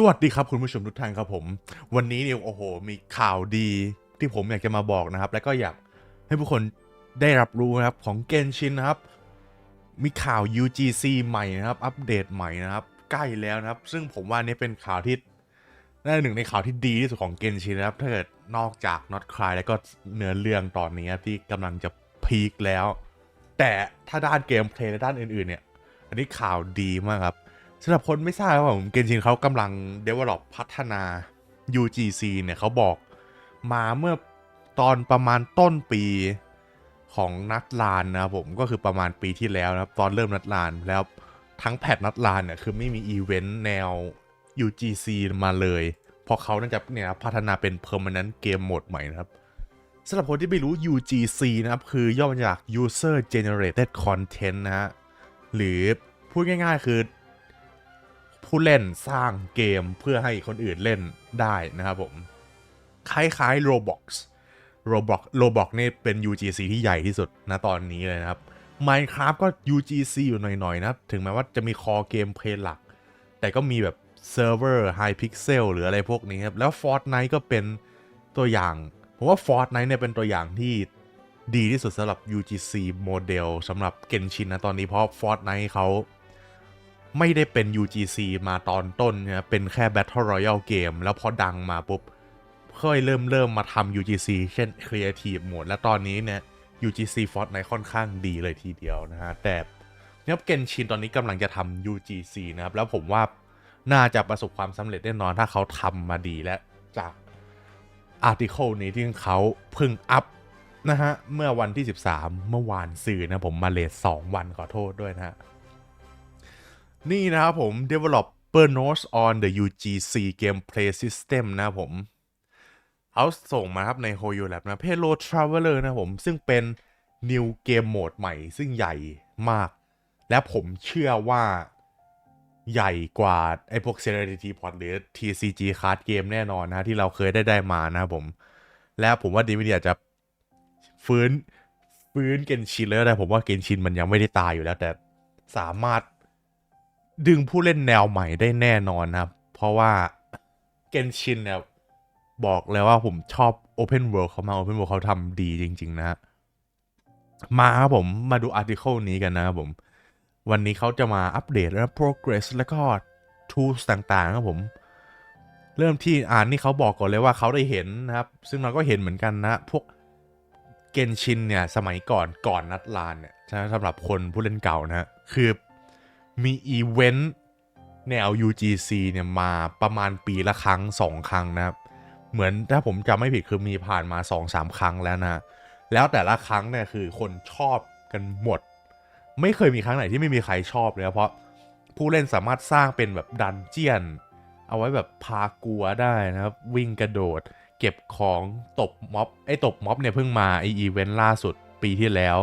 สวัสดีครับคุณผู้ชมทุกท่านครับผม วันนี้เนี่ยโอ้โห มีข่าวดีที่ผมอยากจะมาบอกนะครับ และก็อยากให้ผู้คนได้รับรู้นะครับของเกนชินนะครับ มีข่าว UGC ใหม่นะครับ อัปเดตใหม่นะครับ ใกล้แล้วนะครับ ซึ่งผมว่านี่เป็นข่าวที่น่าหนึ่งในข่าวที่ดีที่สุดของเกนชินนะครับ ถ้าเกิดนอกจาก Not Cry แล้วก็เนื้อเรื่องตอนนี้ที่กำลังจะพีคแล้ว แต่ถ้าด้านเกมเพลย์และด้านอื่นๆเนี่ย อันนี้ข่าวดีมากครับ สำหรับคนไม่ทราบครับผมเกนชินเขากำลัง develop พัฒนา UGC เนี่ยเขาบอกมาเมื่อตอนประมาณต้นปีของนัดลานนะครับผมก็คือประมาณปีที่แล้วนะครับ ตอนเริ่มนัดลานแล้วทั้งแพทนัดลานเนี่ยคือไม่มีอีเวนต์แนว UGC มาเลยเพราะเขาน่าจะเนี่ยพัฒนาเป็น permanent game mode ใหม่นะครับสำหรับคนที่ไม่รู้ UGC นะครับ คือย่อมาจาก user generated content นะฮะ หรือพูดง่ายๆ คือ ผู้เล่นสร้างเกมเพื่อให้คนอื่นเล่นได้นะครับผม คล้ายๆ Roblox Roblox Roblox นี่เป็น UGC ที่ใหญ่ที่สุดนะตอนนี้เลยนะครับ Minecraft ก็ UGC อยู่หน่อยๆนะถึงแม้ว่าจะมีคอเกมเพลย์หลัก แต่ก็มีแบบเซิร์ฟเวอร์ High Pixel หรืออะไรพวกนี้ครับ แล้ว Fortnite ก็เป็นตัวอย่าง ผมว่า Fortnite เนี่ยเป็นตัวอย่างที่ดีที่สุดสำหรับ UGC โมเดลสำหรับ Genshin นะตอนนี้เพราะ Fortnite เขา ไม่ได้เป็น UGC มาตอนต้นนะเป็นแค่ Battle Royale เกม แล้วพอดังมาปุ๊บค่อยเริ่มเริ่มมาทำ UGC เช่น Creative Mode และตอนนี้เนี่ย UGC Fortnite ค่อนข้างดีเลยทีเดียวนะฮะ แต่เนี่ยเกนชินตอนนี้กำลังจะทำ UGC นะครับ แล้วผมว่าน่าจะประสบความสำเร็จแน่นอนถ้าเขาทำมาดีและจากอาร์ติเคิลนี้ที่เขาเพิ่งอัพนะฮะ เมื่อวันที่ 13 เมื่อวานสื่อนะผมมาเลท2วันขอโทษด้วยนะฮะ นี่นะครับผม developer notes on the UGC gameplay system นะครับผมเขาส่งมาครับใน Hoyo Lab นะ Payload Traveler นะผม ซึ่งเป็น new game mode ใหม่ ซึ่งใหญ่มาก และผมเชื่อว่าใหญ่กว่า ไอ้พวก Serenity Pod หรือ TCG card game แน่นอนนะที่เราเคยได้ได้มานะผม และผมว่าดีวิดีอาจจะฟื้นฟื้นเกนชินแล้วแต่ผมว่าเกนชินมันยังไม่ได้ตายอยู่แล้ว แต่สามารถ ดึงผู้เล่นแนวใหม่ได้แน่นอนนะครับ เพราะว่าเกนชินเนี่ยบอกเลยว่าผมชอบ Open World เขามา Open World เขาทำดีจริง ๆ นะมาครับผมมาดูอาร์ติเคิลนี้กันนะครับผม วันนี้เขาจะมาอัปเดตและ progress แล้วก็ tools ต่างๆครับผม เริ่มที่อ่านนี่เขาบอกก่อนเลยว่าเขาได้เห็นนะครับ ซึ่งเราก็เห็นเหมือนกันนะ พวกเกนชินเนี่ย สมัยก่อนก่อนนัดลานเนี่ยสำหรับคนผู้เล่นเก่านะฮะคือ มีอีเวนต์แนว UGC เนี่ยมาประมาณปีละครั้ง 2 ครั้งนะครับ เหมือนถ้าผมจำไม่ผิดคือมีผ่านมา 2-3 ครั้งแล้วนะ แล้วแต่ละครั้งเนี่ยคือคนชอบกันหมด ไม่เคยมีครั้งไหนที่ไม่มีใครชอบเลยเพราะผู้เล่นสามารถสร้างเป็นแบบดันเจียน เอาไว้แบบพากัวได้นะครับ วิ่งกระโดด เก็บของตบม็อบไอ้ตบม็อบเนี่ยเพิ่งมาไออีเวนต์ล่าสุดปีที่แล้ว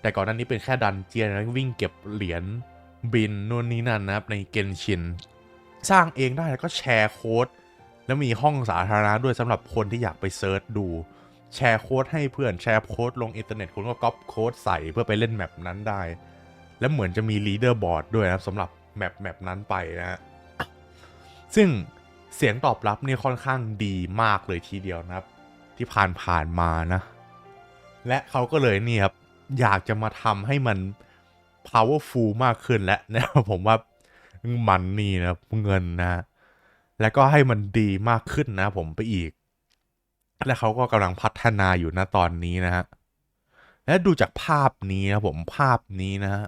แต่ก่อนหน้านี้เป็นแค่ดันเจียนแล้ววิ่งเก็บเหรียญ บินนู่นนี่นั่นนะครับในเกนชิน สร้างเองได้แล้วก็แชร์โค้ด แล้วมีห้องสาธารณะด้วยสำหรับคนที่อยากไปเซิร์ชดู แชร์โค้ดให้เพื่อนแชร์โค้ดลงอินเทอร์เน็ตคุณก็ก๊อปโค้ดใส่เพื่อไปเล่นแมปนั้นได้ แล้วเหมือนจะมีลีดเดอร์บอร์ดด้วยนะครับสำหรับแมปแมปนั้นไปนะฮะซึ่งเสียงตอบรับนี่ค่อนข้างดีมากเลยทีเดียวนะครับ ที่ผ่านผ่านมานะ และเขาก็เลยนี่ครับอยากจะมาทำให้มัน powerful มากขึ้นและนะครับผมว่ามันนี่นะเงินนะแล้วก็ให้มันดีมากขึ้นนะผมไปอีก และเขาก็กำลังพัฒนาอยู่นะตอนนี้นะฮะและดูจากภาพนี้นะผมภาพนี้นะฮะ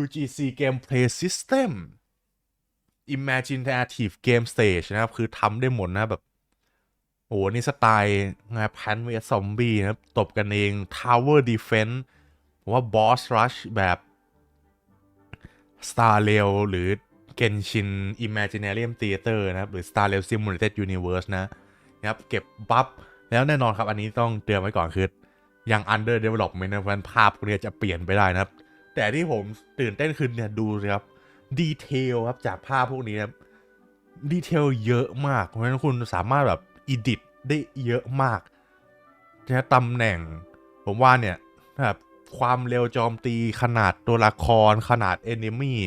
UGC Gameplay System Imaginative Game Stage นะครับ คือทำได้หมดนะแบบ โอ้โหนี่สไตล์งานแพนเวสซอมบี้นะครับ ตบกันเอง Tower Defense ผมว่า Boss Rush แบบ Star Rail หรือ Genshin Imaginarium Theater นะครับ หรือ Star Rail Simulated Universe นะนะครับ เก็บบัฟแล้วแน่นอนครับ อันนี้ต้องเตือนไว้ก่อนคือยัง under development นะเพราะฉะนั้นภาพพวกนี้จะเปลี่ยนไปได้นะครับ แต่ที่ผมตื่นเต้นขึ้นเนี่ยดูสิครับดีเทลครับจากภาพพวกนี้ครับดีเทลเยอะมาก เพราะฉะนั้นคุณสามารถแบบอิดิทได้เยอะมากนะตำแหน่ง ผมว่าเนี่ยแบบ ความเร็วโจมตีขนาดตัวละคร ขนาดเอนิมี่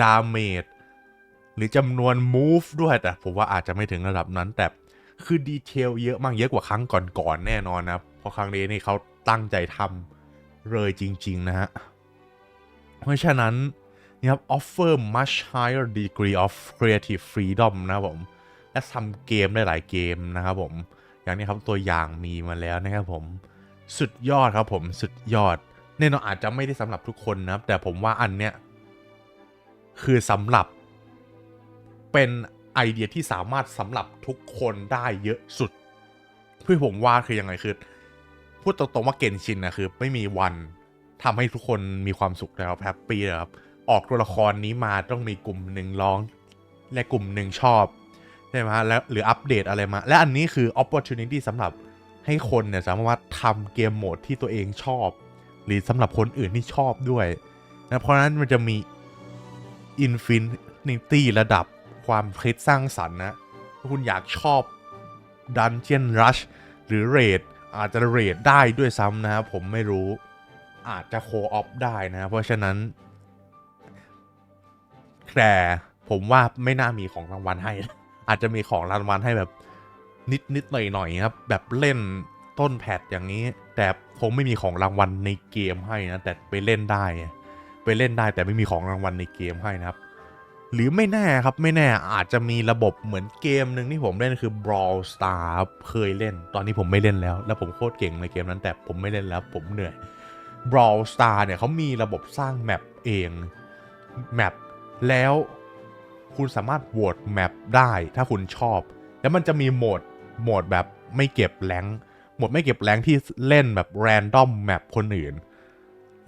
ดาเมจหรือจำนวน move ด้วยแต่ผมว่าอาจจะไม่ถึงระดับนั้น แต่คือดีเทลเยอะมากเยอะกว่าครั้งก่อนๆแน่นอนนะครับเพราะครั้งนี้นี่เขาตั้งใจทำเลยจริง ๆ นะฮะ เพราะฉะนั้นนี่ครับ offer much higher degree of creative freedom นะผม และทำเกมได้หลายเกมนะครับผม อย่างนี้ครับตัวอย่างมีมาแล้วนะครับผม สุดยอดครับผมสุดยอด แน่นอนอาจจะไม่ได้สำหรับทุกคนนะครับ แต่ผมว่าอันเนี้ยคือสำหรับเป็นไอเดียที่สามารถสำหรับทุกคนได้เยอะสุดเพื่อผมว่าคือยังไงคือ พูดตรงๆว่าเกนชินนะคือ ไม่มีวันทำให้ทุกคนมีความสุขแล้วแฮปปี้แล้วครับออกตัวละครนี้มาต้องมีกลุ่มหนึ่งร้อง และกลุ่มหนึ่งชอบใช่ไหมฮะแล้วหรืออัปเดตอะไรมา และอันนี้คือ opportunity สำหรับให้คนเนี่ยสามารถทำเกมโหมดที่ตัวเองชอบ หรือสำหรับคนอื่นที่ชอบด้วยนะเพราะนั้นมันจะมี infinity ระดับความคิดสร้างสรรค์นะคุณอยากชอบ Dungeon Rush หรือ Raid อาจจะ Raid ได้ด้วยซ้ำนะครับผมไม่รู้อาจจะโคออฟได้นะเพราะฉะนั้นแต่ผมว่าไม่น่ามีของรางวัลให้ อาจจะมีของรางวัลให้แบบนิดนิดหน่อยหน่อยๆครับ แบบเล่น ต้นแพทอย่างนี้ แต่คงไม่มีของรางวัลในเกมให้นะ แต่ไปเล่นได้ ไปเล่นได้แต่ไม่มีของรางวัลในเกมให้นะครับ หรือไม่แน่ครับไม่แน่อาจจะมีระบบเหมือนเกมหนึ่งที่ผมเล่นคือ Brawl Star เคยเล่น ตอนนี้ผมไม่เล่นแล้ว แล้วผมโคตรเก่งในเกมนั้น แต่ผมไม่เล่นแล้ว ผมเหนื่อย Brawl Star เนี่ยเขามีระบบสร้างแมปเองแมปแล้วคุณสามารถโหวตแมปได้ถ้าคุณชอบ แล้วมันจะมีโหมดโหมดแบบไม่เก็บแรงค หมดไม่เก็บแรงที่เล่นแบบแรนดอมแมปคนอื่น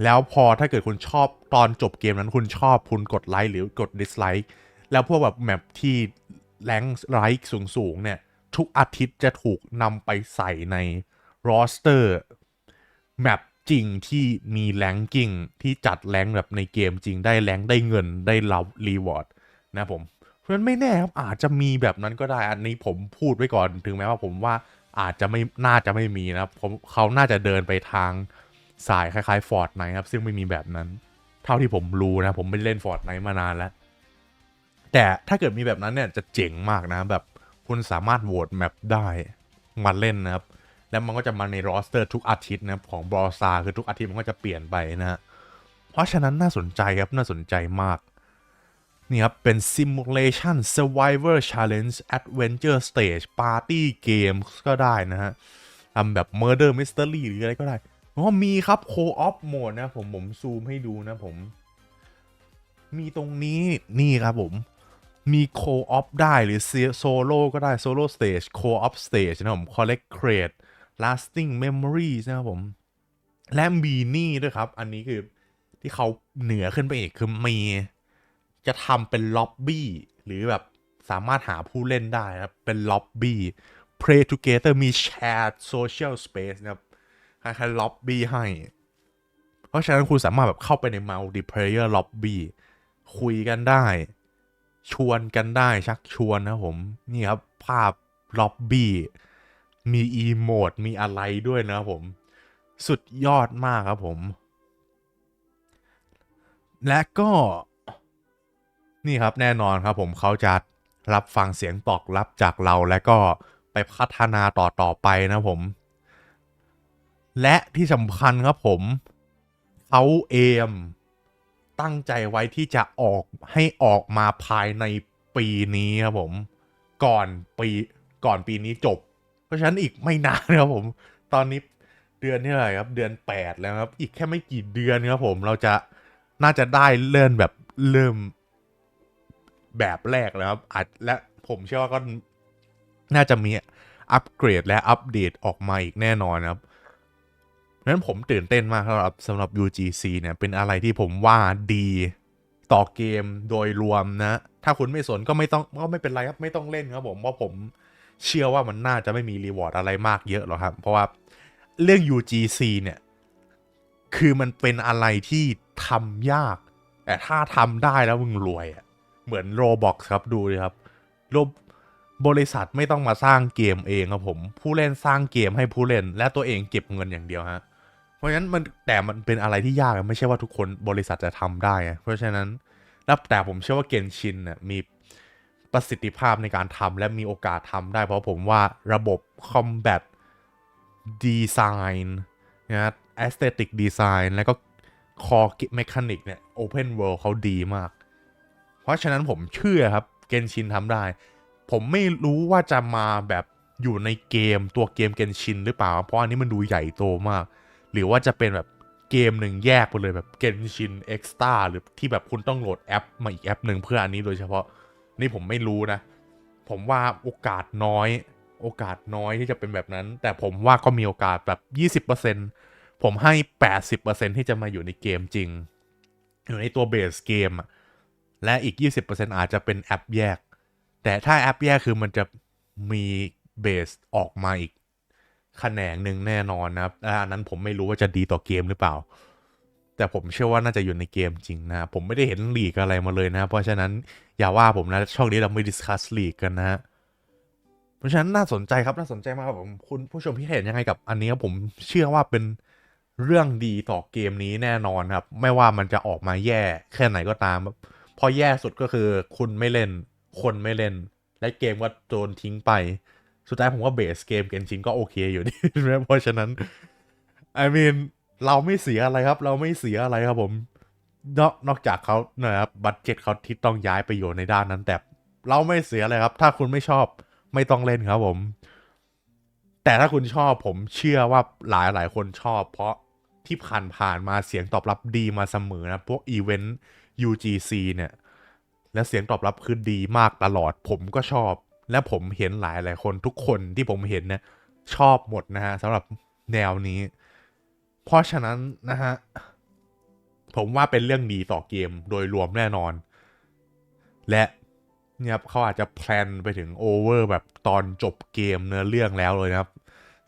แล้วพอถ้าเกิดคุณชอบตอนจบเกมนั้นคุณชอบคุณกดไลค์หรือกดดิสไลค์แล้วพวกแบบแมปที่แรงไลค์สูงๆเนี่ย ทุกอาทิตย์จะถูกนำไปใส่ในรอสเตอร์แมปจริงที่มีแรงกิ้งที่จัดแรงแบบในเกมจริงได้แรงได้เงินได้รับรีวอร์ดนะผมเพราะฉะนั้นไม่แน่ครับอาจจะมีแบบนั้นก็ได้อันนี้ผมพูดไว้ก่อนถึงแม้ว่าผมว่า อาจจะไม่น่าจะไม่มีนะครับผมเขาน่าจะเดินไปทางสายคล้ายๆฟอร์ดไนครับ ซึ่งไม่มีแบบนั้น เท่าที่ผมรู้นะ ผมไม่เล่นฟอร์ดไนมานานแล้ว แต่ถ้าเกิดมีแบบนั้นเนี่ยจะเจ๋งมากนะแบบคุณสามารถโหวตแมปได้มาเล่นนะครับ แล้วมันก็จะมาในรอสเตอร์ทุกอาทิตย์นะครับของบรอซาคือทุกอาทิตย์มันก็จะเปลี่ยนไปนะฮะเพราะฉะนั้นน่าสนใจครับน่าสนใจมาก นี่ครับ เป็น Simulation Survivor Challenge Adventure Stage Party Games ก็ได้นะฮะทำแบบ Murder Mystery หรืออะไรก็ได้อ๋อมีครับ Co-op Mode นะผมผมซูมให้ดูนะผม มีตรงนี้นี่ครับผม มี Co-op ได้หรือ Solo ก็ได้ Solo Stage Co-op Stage นะผม Collect Create Lasting Memories นะครับผม และมีนี่ด้วยครับ อันนี้คือที่เขาเหนือขึ้นไปอีกคือมี จะทำเป็นล็อบบี้หรือแบบสามารถหาผู้เล่นได้นะครับ เป็นล็อบบี้ Play Together มี Shared Social Space นะครับคล้ายๆล็อบบี้ให้ เพราะฉะนั้นคุณสามารถแบบเข้าไปใน Multiplayer Lobby คุยกันได้ ชวนกันได้ชักชวนนะผม นี่ครับ ภาพล็อบบี้มีอีโมดมีอะไรด้วยนะครับผม สุดยอดมากครับผม และก็ นี่ครับแน่นอนครับผมเขาจะรับฟังเสียงตอบรับจากเราและก็ไปพัฒนาต่อต่อไปนะผม และที่สำคัญครับผมเขาเอมตั้งใจไว้ที่จะออกให้ออกมาภายในปีนี้ครับผม ก่อนปีก่อนปีนี้จบ เพราะฉะนั้นอีกไม่นานครับผม ตอนนี้เดือนที่เท่าไหร่ครับเดือน 8 แล้วครับ อีกแค่ไม่กี่เดือนครับผมเราจะน่าจะได้เลื่อนแบบเริ่ม แบบแรกแล้วครับอาจและผมเชื่อว่าก็น่าจะมีอัปเกรดและอัปเดตออกมาอีกแน่นอนครับนั้นผมตื่นเต้นมากสำหรับสำหรับ UGC เนี่ยเป็นอะไรที่ผมว่าดีต่อเกมโดยรวมนะ ถ้าคุณไม่สนก็ไม่ต้องก็ไม่เป็นไรครับไม่ต้องเล่นครับผมเพราะผมเชื่อว่ามันน่าจะไม่มีรีวอร์ดอะไรมากเยอะหรอกครับ เพราะว่าเรื่อง UGC เนี่ย คือมันเป็นอะไรที่ทำยาก แต่ถ้าทำได้แล้วมึงรวยอะ เหมือนโรบอกครับดูเลยครับโรบริษัทไม่ต้องมาสร้างเกมเองครับผม ผู้เล่นสร้างเกมให้ผู้เล่น และตัวเองเก็บเงินอย่างเดียวฮะ เพราะฉะนั้นมันแต่มันเป็นอะไรที่ยากไม่ใช่ว่าทุกคนบริษัทจะทำได้ เพราะฉะนั้นแล้วแต่ผมเชื่อว่าเกนชินเนี่ยมีประสิทธิภาพในการทำและมีโอกาสทำได้ เพราะผมว่าระบบ Combat Design นะฮะ Aesthetic Design แล้วก็ Core Mechanic เนี่ย Open World เขาดีมาก ราะฉะนั้นผมเชื่อครับเกนชินทำได้ ผมไม่รู้ว่าจะมาแบบอยู่ในเกมตัวเกมเกนชินหรือเปล่า เพราะอันนี้มันดูใหญ่โตมาก หรือว่าจะเป็นแบบเกมหนึ่งแยกไปเลยแบบเกนชินเอ็กซ์ตาหรือที่แบบคุณต้องโหลดแอปมาอีกแอปหนึ่งเพื่ออันนี้โดยเฉพาะนี่ผมไม่รู้นะ ผมว่าโอกาสน้อย โอกาสน้อยที่จะเป็นแบบนั้น แต่ผมว่าก็มีโอกาสแบบ 20%ผมให้ 80%ที่จะมาอยู่ในเกมจริง อยู่ในตัวเบสเกมอะ และอีก 20%อาจจะเป็นแอปแยก แต่ถ้าแอปแยกคือมันจะมีเบสออกมาอีกแขนงหนึ่งแน่นอนนะครับและอันนั้นผมไม่รู้ว่าจะดีต่อเกมหรือเปล่า แต่ผมเชื่อว่าน่าจะอยู่ในเกมจริงนะ ผมไม่ได้เห็นลีกอะไรมาเลยนะ เพราะฉะนั้นอย่าว่าผมนะ ช่องนี้เราไม่ดิสคัสลีกกันนะฮะ เพราะฉะนั้นน่าสนใจครับ น่าสนใจมากครับผมคุณผู้ชมพี่เห็นยังไงกับอันนี้ครับผมเชื่อว่าเป็นเรื่องดีต่อเกมนี้แน่นอนครับ ไม่ว่ามันจะออกมาแย่แค่ไหนก็ตามครับ พอแย่สุดก็คือคุณไม่เล่น คนไม่เล่น และเกมก็โดนทิ้งไป สุดท้ายผมว่าเบสเกมเกนชินก็โอเคอยู่ดีเพราะฉะนั้น I mean เราไม่เสียอะไรครับ เราไม่เสียอะไรครับผม นอกนอกจากเขานะครับบัตเจ็ตเขาที่ต้องย้ายไปอยู่ในด้านนั้น แต่เราไม่เสียเลยครับ ถ้าคุณไม่ชอบไม่ต้องเล่นครับผม แต่ถ้าคุณชอบผมเชื่อว่าหลายหลายคนชอบ เพราะที่ผ่านผ่านมาเสียงตอบรับดีมาเสมอนะ พวกอีเวนต์ UGC เนี่ย และเสียงตอบรับคือดีมากตลอด ผมก็ชอบ และผมเห็นหลายหลายคนทุกคนที่ผมเห็นเนี่ยชอบหมดนะฮะสำหรับแนวนี้ เพราะฉะนั้นนะฮะ ผมว่าเป็นเรื่องดีต่อเกมโดยรวมแน่นอน และเนี่ยครับเขาอาจจะแพลนไปถึงโอเวอร์แบบตอนจบเกมเนื้อเรื่องแล้วเลยนะครับ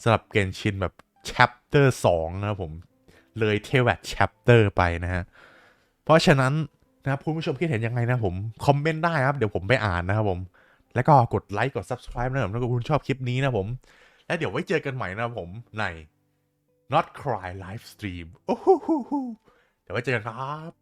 สำหรับเกนชินแบบ chapter 2 นะครับผม เลยเทว t chapter ไปนะฮะ เพราะฉะนั้น นะครับคุณผู้ชมคิดเห็นยังไงนะผมคอมเมนต์ได้ครับเดี๋ยวผมไปอ่านนะครับผม แล้วก็กดไลค์กด subscribe นะครับถ้าคุณชอบคลิปนี้นะผม แล้วเดี๋ยวไว้เจอกันใหม่นะครับผมใน Not Cry Live Stream โอ้โหเดี๋ยวไว้เจอกันครับ